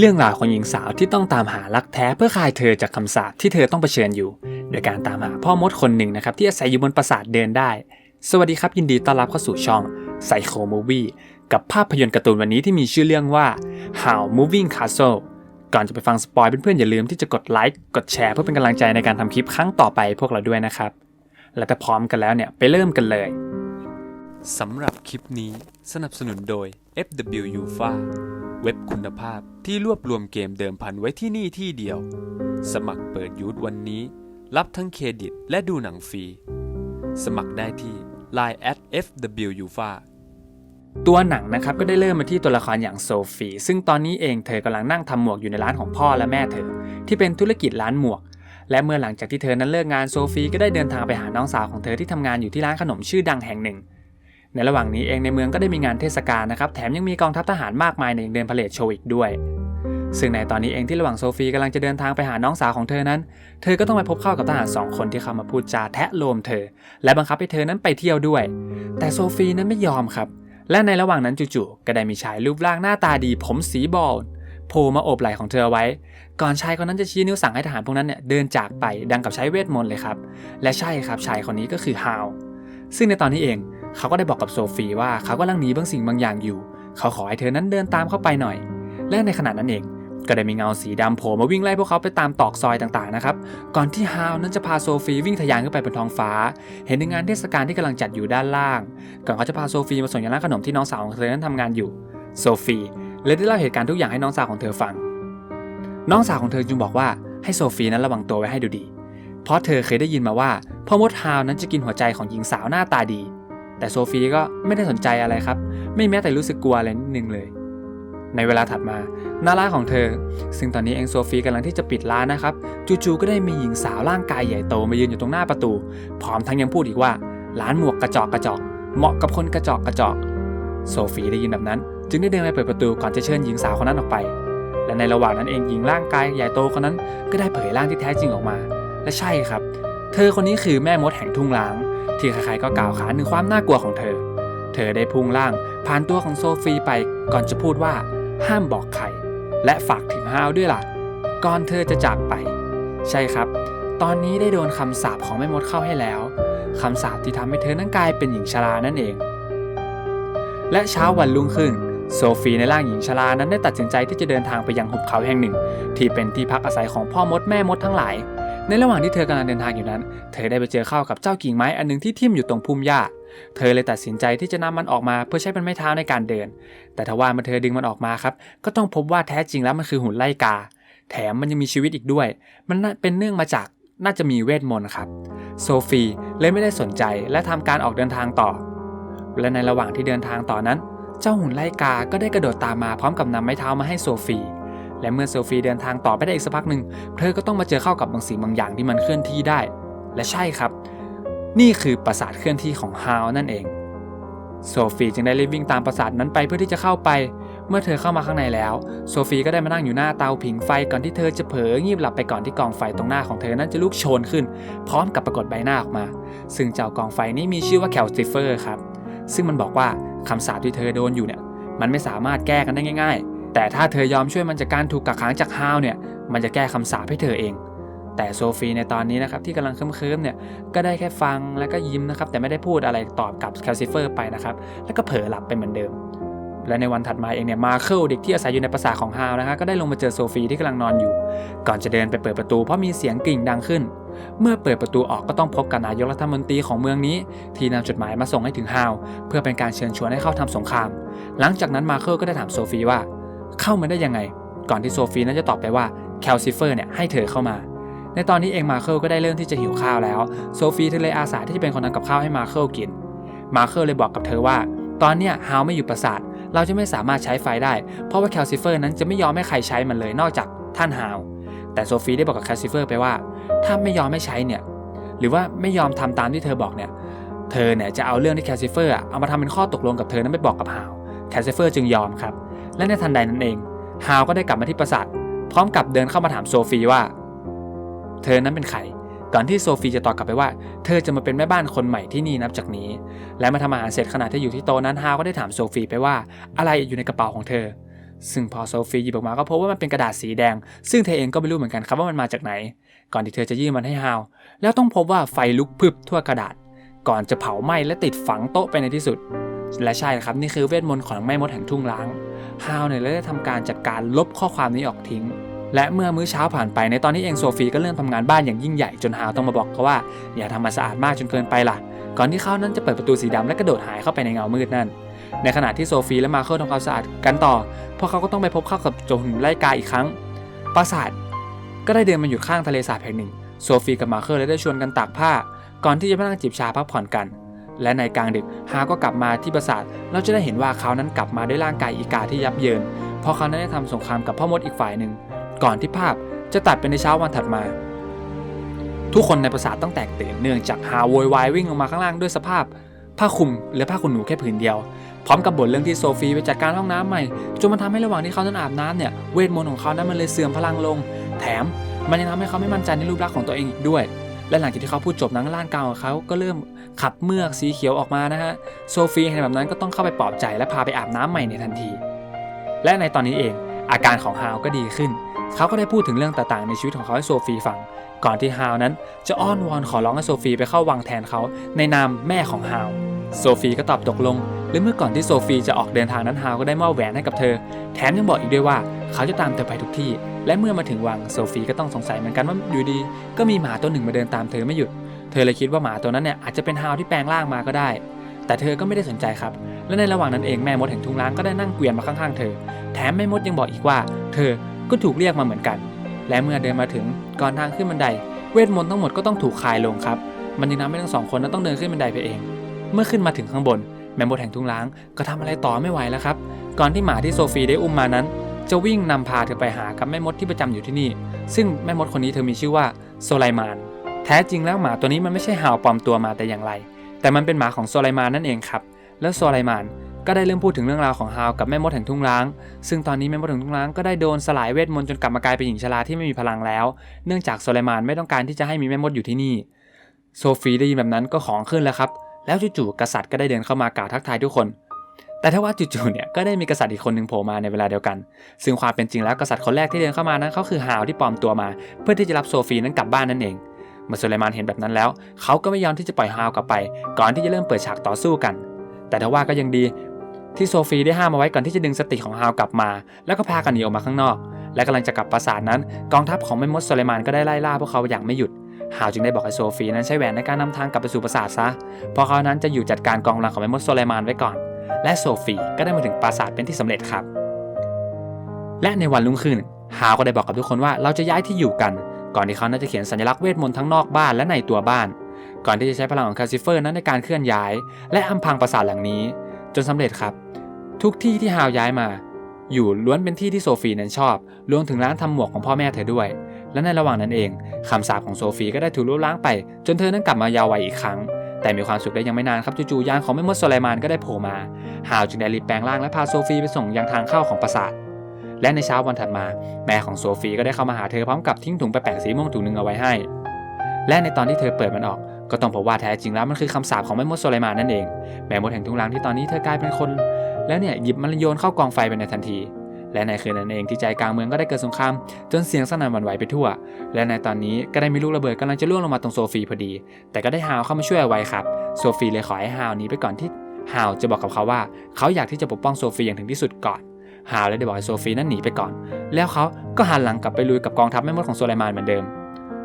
เรื่องราวของหญิงสาวที่ต้องตามหารักแท้เพื่อคลายเธอจากคำสาปที่เธอต้องเผชิญอยู่ โดยการตามหาพ่อมดคนหนึ่งนะครับที่อาศัยอยู่บนปราสาทเดินได้ สวัสดีครับยินดีต้อนรับเข้าสู่ช่อง Psycho Movie กับภาพยนตร์การ์ตูนวันนี้ที่มีชื่อเรื่องว่า How Moving Castle ก่อนจะไปฟังสปอยเพื่อนๆอย่าลืมที่จะกดไลค์กดแชร์เพื่อเป็นกำลังใจในการทำคลิปครั้งต่อไปพวกเราด้วยนะครับ และถ้าพร้อมกันแล้วเนี่ยไปเริ่มกันเลยสำหรับคลิปนี้ สนับสนุนโดย FW UFA เว็บคุณภาพที่รวบรวมเกมเดิมพันไว้ที่นี่ที่เดียว สมัครเปิดยูทวันนี้ รับทั้งเครดิตและดูหนังฟรี สมัครได้ที่ Line at FW UFA ตัวหนังนะครับก็ได้เริ่มมาที่ตัวละครอย่างโซฟีซึ่งตอนนี้เองเธอกำลังนั่งทำหมวกอยู่ในร้านของพ่อและแม่เธอ ที่เป็นธุรกิจร้านหมวก และเมื่อหลังจากที่เธอนั้นเลิกงานโซฟีก็ได้เดินทางไปหาน้องสาวของเธอที่ทำงานอยู่ที่ร้านขนมชื่อดังแห่งหนึ่ง ในระหว่างนี้เองในเมืองก็ได้มีงานเทศกาลนะครับแถมยังมีกองทัพทหารมากมายในเดินพาเลทโชว์อีกด้วย ซึ่งในตอนนี้เองที่ระหว่างโซฟีกำลังจะเดินทางไปหาน้องสาวของเธอนั้น เธอก็ต้องไปพบเข้ากับทหารสองคนที่เข้ามาพูดจาแทะโลมเธอ และบังคับให้เธอนั้นไปเที่ยวด้วย แต่โซฟีนั้นไม่ยอมครับ และในระหว่างนั้นจู่ๆก็ได้มีชายรูปร่างหน้าตาดี ผมสีบอลโผล่มาโอบไหล่ของเธอไว้ ก่อนชายคนนั้นจะชี้นิ้วสั่งให้ทหารพวกนั้นเนี่ยเดินจากไปดังกับใช้เวทมนต์เลยครับ และใช่ครับชายคนนี้ก็คือฮาว ซึ่งในตอนนี้เอง เขาก็ได้บอกกับโซฟีว่าเขากำลังหนีบางสิ่งบางอย่างอยู่ เขาขอให้เธอนั้นเดินตามเข้าไปหน่อย และในขณะนั้นเองก็ได้มีเงาสีดำโผล่มาวิ่งไล่พวกเขาไปตามตอกซอยต่างๆนะครับ ก่อนที่ฮาวนั้นจะพาโซฟีวิ่งทะยานขึ้นไปบนท้องฟ้า เห็นในงานเทศกาลที่กำลังจัดอยู่ด้านล่าง ก่อนเขาจะพาโซฟีมาส่งยังร้านขนมที่น้องสาวของเธอนั้นทำงานอยู่ โซฟีเลยได้เล่าเหตุการณ์ทุกอย่างให้น้องสาวของเธอฟัง น้องสาวของเธอจึงบอกว่าให้โซฟีนั้นระวังตัวไว้ให้ดูดี เพราะเธอเคยได้ยินมาว่าพ่อมดฮาวนั้นจะกินหัวใจของหญิงสาวหน้าตาดี แต่โซฟีก็ไม่ได้สนใจอะไรครับ ไม่แม้แต่รู้สึกกลัวอะไรนิดนึงเลย ในเวลาถัดมาหน้าร้านของเธอ ซึ่งตอนนี้เองโซฟีกำลังที่จะปิดร้านนะครับ จู่ๆก็ได้มีหญิงสาวร่างกายใหญ่โตมายืนอยู่ตรงหน้าประตู พร้อมทั้งยังพูดอีกว่า ร้านหมวกกระจอกกระจอก เหมาะกับคนกระจอกกระจอก โซฟีได้ยินแบบนั้น จึงได้เดินไปเปิดประตูก่อนจะเชิญหญิงสาวคนนั้นออกไป และในระหว่างนั้นเองหญิงร่างกายใหญ่โตคนนั้นก็ได้เผยร่างที่แท้จริงออกมา และใช่ครับ เธอคนนี้คือแม่มดแห่งทุ่งล้าง ที่ใครๆก็กล่าวขานถึงความน่ากลัวของเธอ เธอได้พุ่งล่างผ่านตัวของโซฟีไปก่อนจะพูดว่า ห้ามบอกใคร และฝากถึงฮาวด้วยล่ะ ก่อนเธอจะจากไป ใช่ครับ ตอนนี้ได้โดนคำสาปของแม่มดเข้าให้แล้วคำสาปที่ทำให้เธอนั้นกลายเป็นหญิงชรานั่นเอง และเช้าวันรุ่งขึ้นโซฟีในร่างหญิงชรานั้นได้ตัดสินใจที่จะเดินทางไปยังหุบเขาแห่งหนึ่ง ที่เป็นที่พักอาศัยของพ่อมดแม่มดทั้งหลาย ในระหว่างที่เธอกำลังเดินทางอยู่นั้น เธอได้ไปเจอเข้ากับเจ้ากิ่งไม้อันหนึงที่ทิ่มอยู่ตรงพุ่มหญ้า เธอเลยตัดสินใจที่จะนำมันออกมาเพื่อใช้เป็นไม้เท้าในการเดิน แต่ทว่าเมื่อเธอดึงมันออกมาครับ ก็ต้องพบว่าแท้จริงแล้วมันคือหุ่นไล่กา แถมมันยังมีชีวิตอีกด้วย มันเป็นเนื่องมาจากน่าจะมีเวทมนต์ครับ โซฟีเลยไม่ได้สนใจและทำการออกเดินทางต่อ และในระหว่างที่เดินทางต่อนั้น เจ้าหุ่นไล่กา ก็ได้กระโดดตามมาพร้อมกับนำไม้เท้ามาให้โซฟี และเมื่อโซฟีเดินทางต่อไปได้อีกสักพักหนึ่งเธอก็ต้องมาเจอเข้ากับบางสิ่งบางอย่างที่มันเคลื่อนที่ได้ และใช่ครับ นี่คือปราสาทเคลื่อนที่ของฮาวนั่นเองโซฟีจึงได้รีบวิ่งตามปราสาทนั้นไปเพื่อที่จะเข้าไป เมื่อเธอเข้ามาข้างในแล้ว โซฟีก็ได้มานั่งอยู่หน้าเตาผิงไฟก่อนที่เธอจะเผลองีบหลับไปก่อนที่กองไฟตรงหน้าของเธอนั้นจะลุกโชนขึ้น พร้อมกับปรากฏใบหน้าออกมา ซึ่งเจ้ากองไฟนี้มีชื่อว่าแคลซิเฟอร์ครับ ซึ่งมันบอกว่าคำสาปที่เธอโดนอยู่เนี่ย มันไม่สามารถแก้กันได้ง่าย ๆ แต่ถ้าเธอยอมช่วยมันจากการถูกกักขังจากฮาวเนี่ย มันจะแก้คำสาปให้เธอเอง แต่โซฟีในตอนนี้นะครับที่กำลังเคิมๆเนี่ย ก็ได้แค่ฟังแล้วก็ยิ้มนะครับ แต่ไม่ได้พูดอะไรตอบกับแคลซิเฟอร์ไปนะครับ แล้วก็เผลอหลับไปเหมือนเดิม และในวันถัดมาเองเนี่ยมาเคิลเด็กที่อาศัยอยู่ในปราสาทของฮาวนะครับก็ได้ลงมาเจอโซฟีที่กำลังนอนอยู่ ก่อนจะเดินไปเปิดประตูเพราะมีเสียงกริ่งดังขึ้น เมื่อเปิดประตูออกก็ต้องพบกับนายกรัฐมนตรีของเมืองนี้ ที่นำจดหมายมาส่งให้ถึงฮาวเพื่อเป็นการเชิญชวนให้เข้าทำสงคราม หลังจากนั้นมาเคิลก็ได้ถามโซฟีว่า เข้ามาได้ยังไง ก่อนที่โซฟีนั้นจะตอบไปว่าแคลซิเฟอร์เนี่ยให้เธอเข้ามา ในตอนนี้เองมาเคิลก็ได้เริ่มที่จะหิวข้าวแล้ว โซฟีเธอเลยอาสาที่จะเป็นคนทำกับข้าวให้มาเคิลกิน มาเคิลเลยบอกกับเธอว่า ตอนเนี้ยฮาวไม่อยู่ปราสาท เราจะไม่สามารถใช้ไฟได้ เพราะว่าแคลซิเฟอร์นั้นจะไม่ยอมให้ใครใช้มันเลยนอกจากท่านฮาว แต่โซฟีได้บอกกับแคลซิเฟอร์ไปว่า ถ้าไม่ยอมไม่ใช้เนี่ย หรือว่าไม่ยอมทำตามที่เธอบอกเนี่ย เธอเนี่ยจะเอาเรื่องที่แคลซิเฟอร์เอามาทำเป็นข้อตกลงกับเธอนั้นไปบอกกับฮาว แคลซิเฟอร์จึงยอมครับ และในทันใดนั้นเอง ฮาวก็ได้กลับมาที่ปราสาทพร้อมกับเดินเข้ามาถามโซฟีว่า เธอนั้นเป็นใคร ก่อนที่โซฟีจะตอบกลับไปว่า เธอจะมาเป็นแม่บ้านคนใหม่ที่นี่นับจากนี้ และมาทำอาหารเสร็จขณะที่อยู่ที่โต๊ะนั้นฮาวก็ได้ถามโซฟีไปว่า อะไรอยู่ในกระเป๋าของเธอ ซึ่งพอโซฟีหยิบออกมาก็พบว่ามันเป็นกระดาษสีแดง ซึ่งเธอเองก็ไม่รู้เหมือนกันครับว่ามันมาจากไหน ก่อนที่เธอจะยื่นมันให้ฮาว แล้วต้องพบว่าไฟลุกพึบทั่วกระดาษ ก่อนจะเผาไหม้และติดฝังโต๊ะไปในที่สุด และใช่ครับนี่คือเวทมนต์ของแม่มดแห่งทุ่งล้าง ฮาวเนี่ยเลยได้ทำการจัดการลบข้อความนี้ออกทิ้ง และเมื่อมื้อเช้าผ่านไปในตอนนี้เองโซฟีก็เริ่มทำงานบ้านอย่างยิ่งใหญ่จนฮาวต้องมาบอกเขาว่าอย่าทำมันสะอาดมากจนเกินไปล่ะ ก่อนที่เขานั้นจะเปิดประตูสีดำและกระโดดหายเข้าไปในเงามืดนั่นในขณะที่โซฟีและมาเคิลทำความสะอาดกันต่อพวกเขาก็ต้องไปพบเข้ากับโจรไล่กาอีกครั้ง ปราสาทก็ได้เดินมาอยู่ข้างทะเลสาบแห่งหนึ่ง โซฟีกับมาเคิลเลยได้ชวนกันตากผ้า ก่อนที่จะไปนั่งจิบชาพักผ่อนกัน และในกลางดึกฮาก็กลับมาที่ปราสาท เราจะได้เห็นว่าเขานั้นกลับมาด้วยร่างกายอีกาที่ยับเยิน เพราะเขานั้นได้ทำสงครามกับพ่อมดอีกฝ่ายหนึ่ง ก่อนที่ภาพจะตัดเป็นในเช้าวันถัดมา ทุกคนในปราสาทต้องแตกตื่นเนื่องจากฮาโวยวายวิ่งลงมาข้างล่างด้วยสภาพ ผ้าคลุมและผ้าขนหนูแค่ผืนเดียว พร้อมกับบ่นเรื่องที่โซฟีไปจัดการห้องน้ำใหม่จนมันทำให้ระหว่างที่เขานั้นอาบน้ำเนี่ยเวทมนต์ของเขานั้นมันเลยเสื่อมพลังลง แถมมันยังทำให้เขาไม่มั่นใจในรูปลักษณ์ของตัวเองอีกด้วย และหลังจากที่เขาพูดจบนั้นร่างกายของเขาก็เริ่มขับเมือกสีเขียวออกมานะฮะโซฟีเห็นแบบนั้นก็ต้องเข้าไปปลอบใจและพาไปอาบน้ำใหม่ในทันที และในตอนนี้เอง อาการของฮาวก็ดีขึ้น เขาก็ได้พูดถึงเรื่องต่างๆในชีวิตของเขาให้โซฟีฟัง ก่อนที่ฮาวนั้นจะอ้อนวอนขอร้องให้โซฟีไปเข้าวังแทนเขาในนามแม่ของฮาว โซฟีก็ตอบตกลง และเมื่อก่อนที่โซฟีจะออกเดินทางนั้นฮาวก็ได้มอบแหวนให้กับเธอ แถมยังบอกอีกด้วยว่าเขาจะตามเธอไปทุกที่ และเมื่อมาถึงวังโซฟีก็ต้องสงสัยเหมือนกันว่าอยู่ดี ก็มีหมาตัวหนึ่งมาเดินตามเธอไม่หยุด เธอเลยคิดว่าหมาตัวนั้นเนี่ยอาจจะเป็นฮาวที่แปลงร่างมาก็ได้ แต่เธอก็ไม่ได้สนใจครับ และในระหว่างนั้นเองแม่มดแห่งทุ่งล้างก็ได้นั่งเกวียนมาข้างๆเธอ แถมแม่มดยังบอกอีกว่า เธอก็ถูกเรียกมาเหมือนกัน และเมื่อเดินมาถึงก่อนทางขึ้นบันได เวทมนต์ทั้งหมดก็ต้องถูกคลายลงครับ มันจึงทำให้ทั้งสองคนนั้นต้องเดินขึ้นบันไดไปเอง เมื่อขึ้นมาถึงข้างบน แม่มดแห่งทุ่งล้างก็ทำอะไรต่อไม่ไหวแล้วครับ ก่อนที่หมาที่โซฟีได้อุ้มมานั้น จะวิ่งนำพาเธอไปหากับแม่มดที่ประจำอยู่ที่นี่ ซึ่งแม่มดคนนี้เธอมีชื่อว่าโซไลมาน แท้จริงแล้วหมาตัวนี้มันไม่ใช่ห่าวปลอมตัวมาแต่อย่างไร แต่มันเป็นหมาของโซไลมานนั่นเองครับ แล้วโซไลมานก็ได้เริ่มพูดถึงเรื่องราวของฮาวกับแม่มดแห่งทุ่งล้าง ซึ่งตอนนี้แม่มดแห่งทุ่งล้างก็ได้โดนสลายเวทมนต์จนกลับมากลายเป็นหญิงชราที่ไม่มีพลังแล้ว เนื่องจากโซไลมานไม่ต้องการที่จะให้มีแม่มดอยู่ที่นี่ โซฟีได้ยินแบบนั้นก็ของขึ้นแล้วครับ แล้วจู่ๆกษัตริย์ก็ได้เดินเข้ามากล่าวทักทายทุกคน แต่ถ้าว่าจู่ๆเนี่ยก็ได้มีกษัตริย์อีกคนหนึ่งโผล่มาในเวลาเดียวกัน ซึ่งความเป็นจริงแล้วกษัตริย์คนแรกที่เดินเข้ามานั้นเขาคือฮาวที่ปลอมตัวมา เพื่อที่จะรับโซฟีนั้นกลับบ้านนั่นเองเมื่อโซเลมานเห็นแบบนั้นแล้ว เขาก็ไม่ยอมที่จะปล่อยฮาวกลับไป ก่อนที่จะเริ่มเปิดฉากต่อสู้กัน แต่ถ้าว่าก็ยังดีที่โซฟีได้ห้ามเอาไว้ก่อนที่จะดึงสติของฮาวกลับมา แล้วก็พากันหนีออกมาข้างนอก และกำลังจะกลับปราสาทนั้น กองทัพของแม่มดโซเลมานก็ได้ไล่ล่าพวกเขาอย่างไม่หยุด ฮาวจึงได้บอกให้โซฟีนั้นใช้แหวนในการนำทางกลับไปสู่ปราสาทซะ เพราะเขานั้นจะอยู่จัดการกองกำลังของแม่มดโซเลมานไว้ก่อน และโซฟีก็ได้มาถึงปราสาทเป็นที่สำเร็จครับ และในวันรุ่งขึ้นฮาวก็ได้บอกกับทุกคนว่าเราจะย้ายที่อยู่กัน ก่อนที่เขาน่าจะเขียนสัญลักษณ์เวทมนต์ทั้งนอกบ้านและในตัวบ้าน ก่อนที่จะใช้พลังของคาซิเฟอร์นั้นในการเคลื่อนย้าย และอำพังปราสาทหลังนี้ จนสำเร็จครับ ทุกที่ที่ฮาวย้ายมา อยู่ล้วนเป็นที่ที่โซฟีนั้นชอบรวมถึงร้านทำหมวกของพ่อแม่เธอด้วย และในระหว่างนั้นเองคำสาปของโซฟีก็ได้ถูกลบล้างไป จนเธอนั้นกลับมายาววัยอีกครั้ง แต่มีความสุขได้ยังไม่นานครับจู่ๆยานของแม่มดโซไลมานก็ได้โผล่มาฮาวจึงได้รีบแปลงร่างและพาโซฟีไปส่งยังทางเข้าของปราสาทและในเช้าวันถัดมา แม่ของโซฟีก็ได้เข้ามาหาเธอพร้อมกับทิ้งถุงแปลกๆสีม่วงถุงหนึ่งเอาไว้ให้ และในตอนที่เธอเปิดมันออกก็ต้องพบว่าแท้จริงแล้วมันคือคำสาปของแม่มดโซไลมานนั่นเอง แม่มดแห่งทุ่งล้างที่ตอนนี้เธอกลายเป็นคน และเนี่ยหยิบมันโยนเข้ากองไฟไปในทันที และในคืนนั้นเองที่ใจกลางเมืองก็ได้เกิดสงครามจนเสียงสนั่นหวั่นไหวไปทั่ว และในตอนนี้ก็ได้มีลูกระเบิดกำลังจะล่วงลงมาตรงโซฟีพอดี แต่ก็ได้ฮาวเข้ามาช่วยไว้ครับโซฟีเลยขอให้ฮาวหนีไปก่อนที่ฮาวจะบอกกับเขาว่า เขาอยากที่จะปกป้องโซฟีอย่างถึงที่สุดก่อนฮาวเลยได้บอกให้โซฟีนั้นหนีไปก่อน แล้วเขาก็หันหลังกลับไปลุยกับกองทัพแม่มดของโซไลมานเหมือนเดิม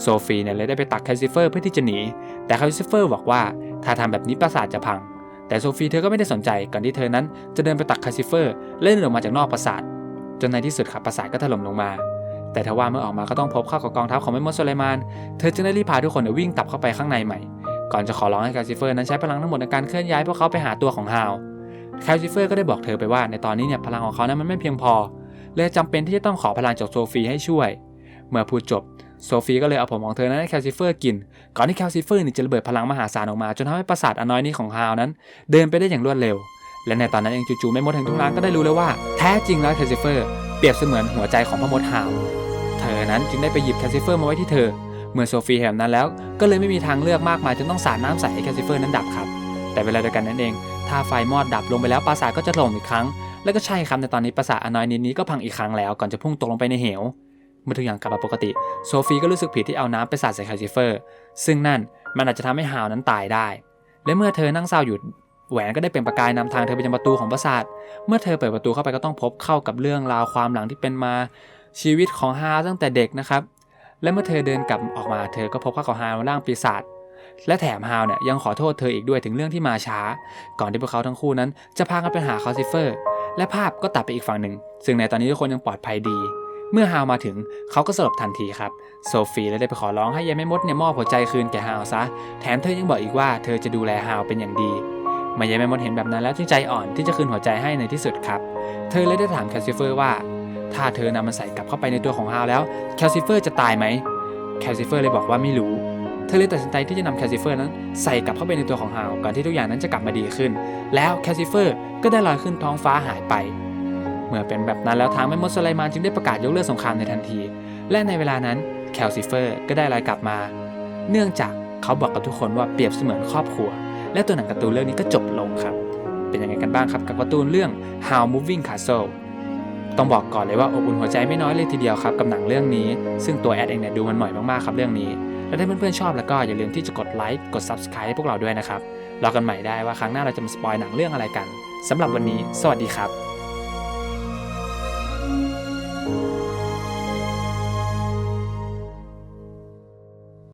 โซฟีเนี่ยเลยได้ไปตักแคลซิเฟอร์เพื่อที่จะหนี แต่แคลซิเฟอร์บอกว่าถ้าทำแบบนี้ปราสาทจะพัง แต่โซฟีเธอก็ไม่ได้สนใจก่อนที่เธอนั้นจะเดินไปตักแคลซิเฟอร์เล่นออกมาจากนอกปราสาท จนในที่สุดครับปราสาทก็ถล่มลงมา แต่ทว่าเมื่อออกมาก็ต้องพบเข้ากับกองทัพของแม่มดโซไลมาน เธอจึงได้รีบพาทุกคนเนี่ยวิ่งกลับเข้าไปข้างในใหม่ ก่อนจะขอร้องให้แคลซิเฟอร์นั้นใช้พลังทั้งหมดในการเคลื่อนย้ายพวกเขาไปหาตัวของฮาวแคลซิเฟอร์ก็ได้บอกเธอไปว่าในตอนนี้เนี่ยพลังของเขานั้นมันไม่เพียงพอเลยจำเป็นที่จะต้องขอพลังจากโซฟีให้ช่วย เมื่อพูดจบโซฟีก็เลยเอาผมของเธอนั้นให้แคลซิเฟอร์กิน ก่อนที่แคลซิเฟอร์นี่จะระเบิดพลังมหาศาลออกมา จนทำให้ปราสาทอันน้อยนี้ของฮาวนั้น เดินไปได้อย่างรวดเร็ว และในตอนนั้นเองจู่ๆแม่มดแห่งทุ่งนาก็ได้รู้แล้วว่าแท้จริงแล้วแคลซิเฟอร์เปรียบเสมือนหัวใจของพ่อมดฮาวเธอนั้นจึงได้ไปหยิบแคลซิเฟอร์มาไว้ที่เธอ เมื่อโซฟีเห็นนั้นแล้วก็เลยไม่มีทางเลือกมากมายจนต้องสาดน้ำใส่ให้แคลซิเฟอร์นั้นดับครับแต่เวลาเดียวกันนั้นเองถ้าไฟมอดดับลงไปแล้วปราสาทก็จะถล่มอีกครั้ง แล้วก็ใช่ครับในตอนนี้ปราสาทอนอยนิดนี้ก็พังอีกครั้งแล้วก่อนจะพุ่งตกลงไปในเหว เมื่อทุกอย่างกลับมาปกติ โซฟีก็รู้สึกผิดที่เอาน้ำไปสาดใส่คาซิเฟอร์ ซึ่งนั่นมันอาจจะทำให้ฮาวนั้นตายได้ และเมื่อเธอนั่งเศร้าอยู่ แหวนก็ได้เป็นประกายนำทางเธอไปยังประตูของปราสาท เมื่อเธอเปิดประตูเข้าไปก็ต้องพบเข้ากับเรื่องราวความหลังที่เป็นมาชีวิตของฮาวตั้งแต่เด็กนะครับ และเมื่อเธอเดินกลับออกมาเธอก็พบเข้ากับฮาวร่างปีศาจและแถมฮาวเนี่ยยังขอโทษเธออีกด้วยถึงเรื่องที่มาช้า ก่อนที่พวกเขาทั้งคู่นั้น จะพากันไปหาคาซิเฟอร์ และภาพก็ตัดไปอีกฝั่งหนึ่ง ซึ่งในตอนนี้ทุกคนยังปลอดภัยดี เมื่อฮาวมาถึงเขาก็สลบทันทีครับ โซฟีเลยได้ไปขอร้องให้ยายแม่มดเนี่ยมอบหัวใจคืนแก่ฮาวซะ แถมเธอยังบอกอีกว่าเธอจะดูแลฮาวเป็นอย่างดี มื่อยายแม่มดเห็นแบบนั้นแล้วจึงใจอ่อนที่จะคืนหัวใจให้ในที่สุดครับ เธอเลยได้ถามแคลซิเฟอร์ว่า ถ้าเธอนำมันใส่กลับเข้าไปในตัวของฮาวแล้วแคลซิเฟอร์จะตายไหมแคลซิเฟอร์เลยบอกว่าไม่รู้ เธอเลยตัดสินใจที่จะนำแคลซิเฟอร์นั้นใส่กลับเข้าไปในตัวของฮาวก่อนที่ทุกอย่างนั้นจะกลับมาดีขึ้น แล้วแคลซิเฟอร์ก็ได้ลอยขึ้นท้องฟ้าหายไป เมื่อเป็นแบบนั้นแล้วทางแม่มดสไลมานจึงได้ประกาศยกเลิกสงครามในทันที และในเวลานั้นแคลซิเฟอร์ก็ได้ลอยกลับมา เนื่องจากเขาบอกกับทุกคนว่าเปรียบเสมือนครอบครัว และตัวหนังการ์ตูนเรื่องนี้ก็จบลงครับ เป็นยังไงกันบ้างครับกับการ์ตูนเรื่อง How Moving Castle ต้องบอกก่อนเลยว่าอบอุ่นหัวใจไม่น้อยเลยทีเดียวครับกับหนังเรื่องนี้ ซึ่งตัวแอดเองเนี่ยดูมันหน่อยมากๆครับเรื่องนี้ และถ้าเพื่อนๆชอบแล้วก็อย่าลืมที่จะกดไลค์กด Subscribe ให้พวกเราด้วยนะครับรอกันใหม่ได้ว่าครั้งหน้าเราจะมาสปอยหนังเรื่องอะไรกันสำหรับวันนี้ สวัสดีครับ